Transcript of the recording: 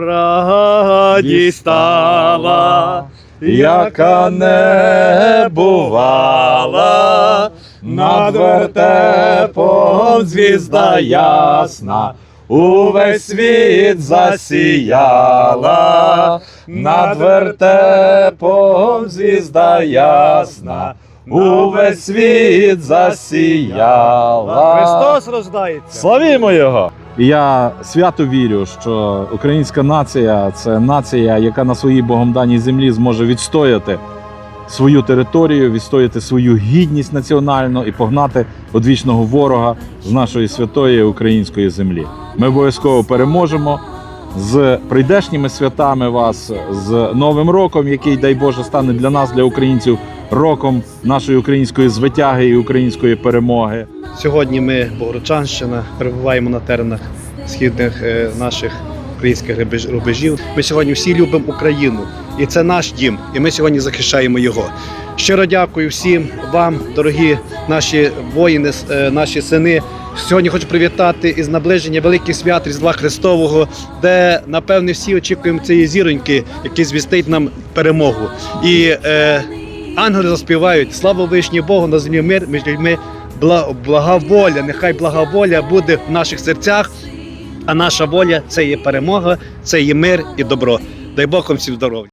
радість стала, яка не бувала, над вертепом звізда ясна, увесь світ засіяла, над вертепом звізда ясна, увесь світ засіяла. Христос рождається. Славімо Його! Я свято вірю, що українська нація це нація, яка на своїй Богом даній землі зможе відстояти свою територію, відстояти свою гідність національну і погнати одвічного ворога з нашої святої української землі. Ми обов'язково переможемо з прийдешніми святами вас, з Новим роком, який, дай Боже, стане для нас, для українців, роком нашої української звитяги і української перемоги. Сьогодні ми, Богородчанщина, перебуваємо на теренах східних е, наших українських рубежів. Ми сьогодні всі любимо Україну, і це наш дім, і ми сьогодні захищаємо його. Щиро дякую всім вам, дорогі наші воїни, е, наші сини. Сьогодні хочу привітати із наближення великих свят Різдва Христового, де напевне всі очікуємо цієї зіроньки, який звістить нам перемогу. І е, ангели заспівають слава вишні Богу на землі мир між людьми благоволя. Нехай благоволя буде в наших серцях. А наша воля це є перемога, це є мир і добро. Дай Бог вам всім здоров'я.